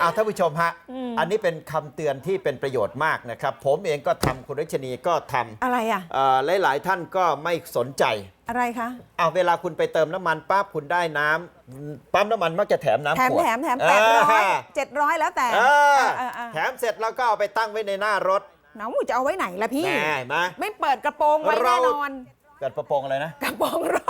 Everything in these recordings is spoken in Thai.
อ้าวท่านผู้ชมฮะ อันนี้เป็นคำเตือนที่เป็นประโยชน์มากนะครับ ผมเองก็ทำคุณรัชนีก็ทำอะไรอะเอ่อหลาย ๆ ท่านก็ไม่สนใจอะไรคะเอาเวลาคุณไปเติมน้ำมันปั๊บคุณได้น้ำปั๊มน้ำมันมักจะแถมน้ำแถมขวดแถมแถมแปดร้อยาเจ็ดร้อยแล้วแต่เออเออเออแถมเสร็จแล้วก็เอาไปตั้งไว้ในหน้ารถน้องจะเอาไว้ไหนล่ะพี่แน่เห็นไหมไม่เปิดกระโปรงไว้เราแน่นอนเกิดประโปรงอะไรนะ กระโปรงรถ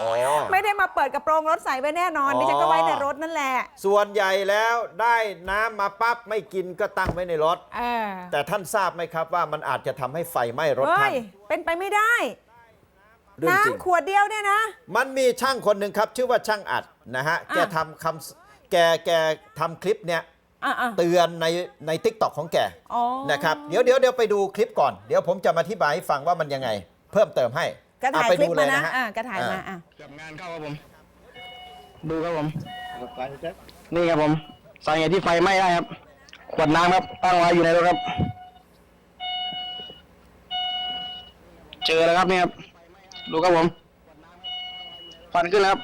อ๋อ ไม่ได้มาเปิดกระโปรงรถใส่ไว้แน่นอนอ๋อดิฉันก็ไว้ในรถนั่นแหละส่วนใหญ่แล้วได้น้ำมาปั๊บไม่กินก็ตั้งไว้ในรถ เออแต่ท่านทราบไหมครับว่ามันอาจจะทำให้ไฟไหม้รถเฮ้ท่ายนเป็นไปไม่ได้ เรื่องจริง น้ำขวดเดียวเนี่ยนะ มันมีช่างคนหนึ่งครับ ชื่อว่าช่างอัดนะฮะอะแกทำคำแกแกทำคลิปเนี้ยอะอะเตือนในในทิกตอกของแกอ๋อนะครับเดี๋ยวเดี๋ยวเดี๋ยวไปดูคลิปก่อน เดี๋ยวผมจะมาอธิบายให้ฟังว่ามันยังไง เพิ่มเติมให้ กระถ่ายเอไปคลิปดูเลมายนะฮอะกระถ่ายมาอะอะเกับงานเข้าครับผม ดูครับผมนี่ครับผมสาเหตุที่ไฟไหม้ได้ครับ ขวดน้ำครับตั้งไว้อยู่ในรถครับ เจอแล้วครับนี่ครับดูครับผมควันขึ้นแล้วครับ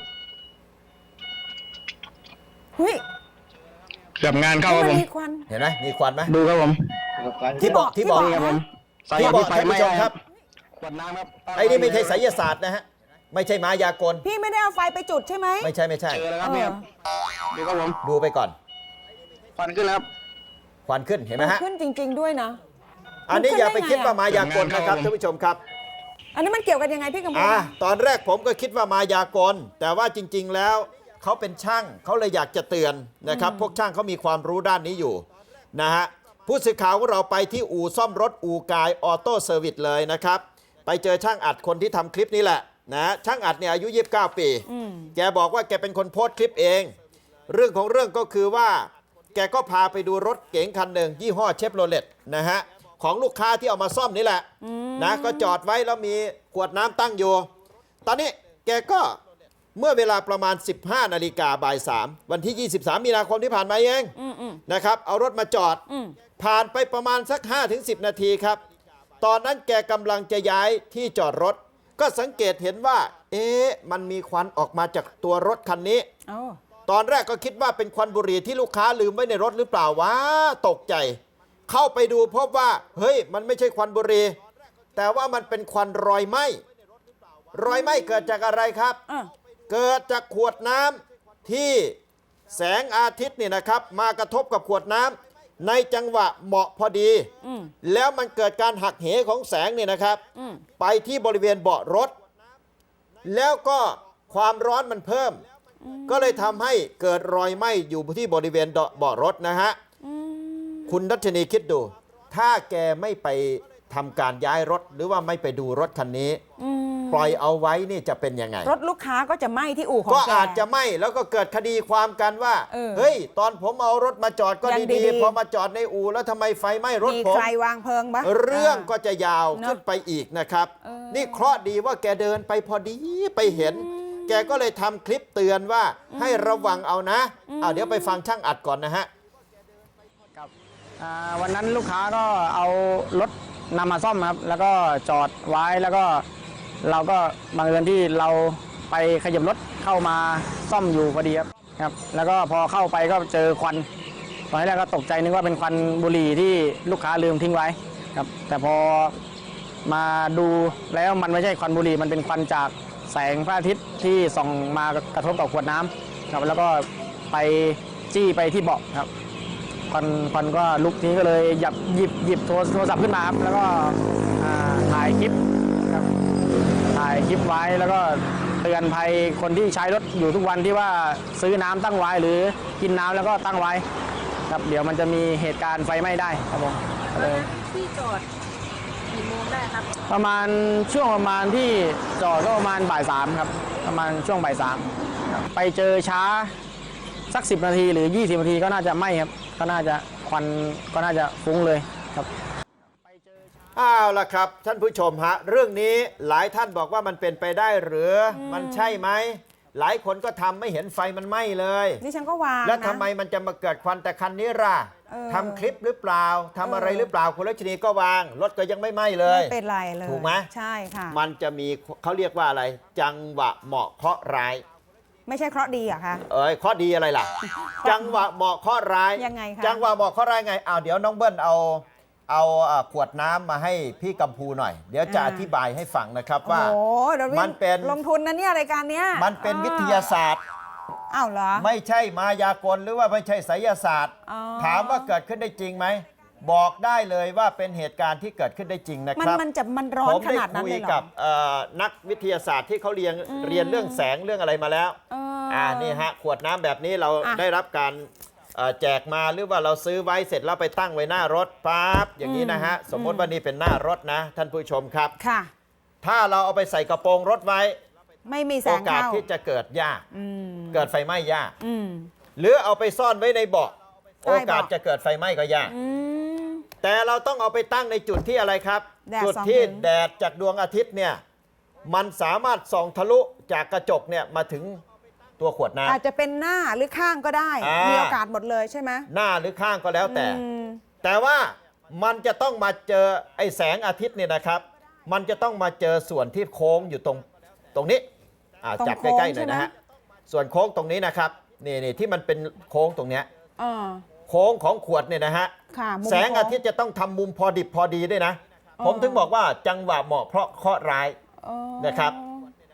เฮ้ยเกับงานเข้าครับมัผม มีควัน เห็นไหมมีควันไหมดูครับผมที่บอกที่บอกนี่ครับผมสาเหที่ตุบอกที่ไฟท่านไหม้ผู้ชมได้คครัรับ บขวดน้ำครับตั้งไอ้นี่ไม่ใช่ไสว้ยศาสตร์นะฮะ ไม่ใช่มายากล พี่ไม่ได้เอาไฟไปจุดใช่ไหม ไม่ใช่ไม่ใช่ เจอแล้วครับนี่ครับดูครับผมดูไปก่อน ควันขึ้นแล้วครับ ควันขึ้นเห็นไหมฮะ ขึ้นจริง ๆ ด้วยนะ อันนี้มันขึ้นอย่าไปได้ไงคิดว่าอะมายากลนะครับทำงานเข้าท่านผู้ชมครับ อันนี้มันเกี่ยวกันยังไงพี่กำพูอ่าตอนแรกผมก็คิดว่ามายากล แต่ว่าจริง ๆ แล้วเขาเป็นช่างเขาเลยอยากจะเตือนนะครับ พวกช่างเขามีความรู้ด้านนี้อยู่นะฮะผู้สื่อข่าวของเราไปที่อู่ซ่อมรถอู่กายออโต้เซอร์วิสเลยนะครับ ไปเจอช่างอัดคนที่ทำคลิปนี้แหละนะช่างอัดเนี่ยอายุ 29 ปี แกบอกว่าแกเป็นคนโพสต์คลิปเอง เรื่องของเรื่องก็คือว่า แกก็พาไปดูรถเก๋งคันหนึ่งยี่ห้อเชฟโรเลตนะฮะของลูกค้าที่เอามาซ่อมนี่แหละนะก็จอดไว้แล้วมีขวดน้ำตั้งอยู่ ตอนนี้แกก็เมื่อเวลาประมาณ 15 นาฬิกาบ่าย3วันที่ 23 มีนาคมที่ผ่านมาเองนะครับ เอารถมาจอด ผ่านไปประมาณสัก 5-10 นาทีครับ ตอนนั้นแกกำลังจะย้ายที่จอดรถ ก็สังเกตเห็นว่า เอ๊ะมันมีควันออกมาจากตัวรถคันนี้เอ้าตอนแรกก็คิดว่าเป็นควันบุหรี่ที่ลูกค้าลืมไว้ในรถหรือเปล่าวะตกใจ เข้าไปดูพบว่า เฮ้ย มันไม่ใช่ควันบุหรี่แต่ว่ามันเป็นควันรอยไหม้รอยไหม้เกิดจากอะไรครับ อะเกิดจากขวดน้ำที่แสงอาทิตย์เนี่ยนะครับ มากระทบกับขวดน้ำ ในจังหวะเหมาะพอดี อืมแล้วมันเกิดการหักเหของแสงเนี่ยนะครับ อืมไปที่บริเวณเบาะรถ แล้วก็ความร้อนมันเพิ่ม ก็เลยทำให้เกิดรอยไหม้อยู่ที่บริเวณเบาะรถนะฮะคุณรัชนีคิดดู ถ้าแกไม่ไปทำการย้ายรถหรือว่าไม่ไปดูรถคันนี้ อืม ปล่อยเอาไว้นี่จะเป็นยังไง รถลูกค้าก็จะไหม้ที่อู่ของก็แกอาจจะไหม้แล้วก็เกิดคดีความกันว่า เออเฮ้ย ตอนผมเอารถมาจอดก็ยังดีดีๆ ๆพอมาจอดในอู่แล้วทำไมไฟไหม้รถมีผม ใครวางเพลิงปะเรื่องก็าจะยาวเนอะขึ้นไปอีกนะครับ เออ นี่เคราะห์ดีว่าแกเดินไปพอดีไปเห็น แกก็เลยทำคลิปเตือนว่าให้ระวังเอานะเอาเดี๋ยวไปฟังช่างอัดก่อนนะฮะ ครับอ่าวันนั้นลูกค้าก็เอารถนำมาซ่อมครับ แล้วก็จอดไว้แล้วก็ เราก็บังเอิญที่เราไปขยับรถเข้ามาซ่อมอยู่พอดีครับครับ แล้วก็พอเข้าไปก็เจอควันตอนแรกก็ตกใจนึกว่าเป็นควันบุหรี่ที่ลูกค้าลืมทิ้งไว้ครับ แต่พอมาดูแล้วมันไม่ใช่ควันบุหรี่มันเป็นควันจากแสงพระอาทิตย์ที่ส่องมากระทบกับขวดน้ำครับแล้วก็ไปจี้ไปที่เบาะครับควันควันก็ลุกนี้ก็เลยหยับหยิบหยิบโทรศัพท์ขึ้นมาครับแล้วก็ถ่ายคลิป ลิปไว้ แล้วก็เตือนภัยคนที่ใช้รถอยู่ทุกวันที่ว่าซื้อน้ำตั้งไว้หรือกินน้ำแล้วก็ตั้งไว้ ครับเดี๋ยวมันจะมีเหตุการณ์ไฟไหม้ได้ครับผมเลยที่จอดกี่โมงได้ครับ ประมาณช่วงประมาณที่จอดก็ประมาณบ่ายสามครับ ประมาณช่วงบ่ายสามไปเจอช้าสัก 10 นาทีหรือ 20 นาทีก็น่าจะไหม้ครับ ก็น่าจะควันก็น่าจะฟุ้งเลยครับ เอาล่ะครับ ท่านผู้ชมฮะ เรื่องนี้หลายท่านบอกว่ามันเป็นไปได้หรือมันใช่ไหม หลายคนก็ทำไม่เห็นไฟมันไหม้เลย ดิฉันก็วางแล้วนะ ทำไมมันจะมาเกิดควันแต่คันนี้ล่ะเออทำคลิปหรือเปล่าทำอะไรเออ หรือเปล่าคุณรัชนีก็วาง รถก็ยังไม่ไหม้เลย ไม่เป็นไรเลยถูกไหม ใช่ค่ะ มันจะมีเขาเรียกว่าอะไร จังหวะเหมาะเคราะห์ร้าย ไม่ใช่เคราะห์ดีเหรอะคะ เอ้ยข้อดีอะไรล่ะ จังหวะเหมาะข้อร้ายยังไงคะ จังหวะเหมาะข้อร้ายไงอ้าวเดี๋ยวน้องเบิ้ลเอา เอาอ่าขวดน้ำมาให้พี่กัมพูหน่อย เดี๋ยวจะอธิบายให้ฟังนะครับว่า โอ้โหเดี๋ยวมันเป็น ลงทุนนะเนี่ยรายการเนี้ยมันเป็นวิทยาศาสตร์ อ้าวเหรอ ไม่ใช่มายากลหรือว่าไม่ใช่ไสยศาสตร์ อ๋อ ถามว่าเกิดขึ้นได้จริงไหม บอกได้เลยว่าเป็นเหตุการณ์ที่เกิดขึ้นได้จริงนะมัคนรับ มันจะมันร้อผนมขได้นาดนั้นคุยเลยเหรอกับเอ่อนักวิทยาศาสตร์ที่เขาเรียนเรียนเรื่องแสงเรื่องอะไรมาแล้วเออออ่านี่ฮะขวดน้ำแบบนี้เราอะ ได้รับการเอ่อ แจกมาหรือว่าเราซื้อไว้เสร็จแล้วไปตั้งไว้หน้ารถปั๊บอย่างนี้นะฮะสมมติว่านี่เป็นหน้ารถนะ ท่านผู้ชมครับ ค่ะ ถ้าเราเอาไปใส่กระโปรงรถไว้ ไม่มีแสโองกาสเข้าที่จะเกิดยาก อืมเกิดไฟไหม้ยาก อืม หรือเอาไปซ่อนไว้ในเบาะใต้โอกาสเบาะจะเกิดไฟไหม้ก็ยาก อืม แต่เราต้องเอาไปตั้งในจุดที่อะไรครับ แดดจุดส่องที่ถึง แดดจากดวงอาทิตย์เนี่ยมันสามารถส่องทะลุจากกระจกเนี่ยมาถึง ตัวขวดน้อาจจะเป็นหน้าหรือข้างก็ได้อ่ามีมีโอกาสหมดเลยใช่ไหมำหน้าหรือข้างก็แล้วแต่ อืม แต่ว่ามันจะต้องมาเจอไอ้แสงอาทิตย์เนี่ยนะครับ มันจะต้องมาเจอส่วนที่โค้งอยู่ตรงตรงนี้อ่าตรงจับโค้ใกงล้ๆหน่อยนะใช่ฮะไหมส่วนโค้งตรงนี้นะครับนี่นี่ที่มันเป็นโค้งตรงเนี้ยเออโค้งของขวดเนี่ยนะฮะค่ะมุมแสงอาทิตโค้ย์จะต้องทำมุมพอดิบพอดีด้วยนะอ๋อผมถึงบอกว่าจังหวะเหมาะเพราะเคราะห์ร้าย อ๋อนะครับ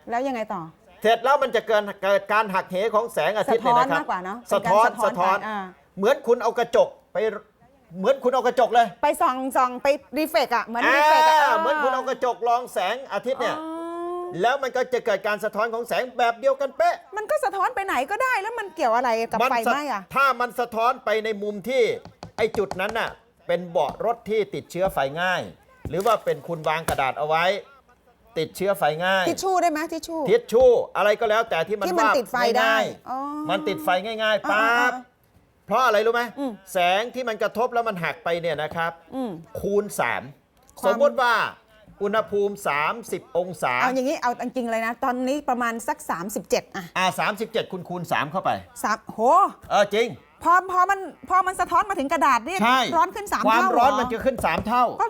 แล้วยังไงต่อ เสร็จแล้วมันจะเกิดเกิดการหักเหของแสงอาทิตย์เนี่ยนะครับ สะท้อนมากกว่าเนอะสะท้อนเป็นการสะสะท้ท้ออนนไปอ่า เหมือนคุณเอากระจกไปเหมือนคุณเอากระจกเลยไปส่องส่องไปรีเฟกอะเหมือนรีเฟกอะอ่าเหมือนคุณเอากระจกรองแสงอาทิตย์เนี่ย อ๋อแล้วมันก็จะเกิดการสะท้อนของแสงแบบเดียวกันเป๊ะ มันก็สะท้อนไปไหนก็ได้แล้วมันเกี่ยวอะไรกับมัไฟสะไหม้อะ ถ้ามันสะท้อนไปในมุมที่ไอ้จุดนั้นน่ะเป็นเบาะรถที่ติดเชื้อไฟง่าย หรือว่าเป็นคุณวางกระดาษเอาไว้ ติดเชื้อไฟง่าย ทิชชู่ได้ไหมทิชชู่ ทิชชู่อะไรก็แล้วแต่ที่มันที่มันวาบติดไฟได้ง่ายอ๋อๆมันติดไฟง่ายๆอ่าปั๊บอ่าเพราะอะไรรู้ไหมอืม แสงที่มันกระทบแล้วมันหักไปเนี่ยนะครับ อืม คูณควา3มสมมติว่าอุณหภูมิ 30 องศาเอาอย่างนี้เอาจริงๆเลยนะ ตอนนี้ประมาณสัก 37อะอ่า37 คุณคูณ 3 เข้าไป สามโห เออจริง พอพอมันพอมันสะท้อนมาถึงกระดาษนี่ใช่ร้อนขึ้นสามความเท่าร้อนเหมันจะขึ้น 3 เท่า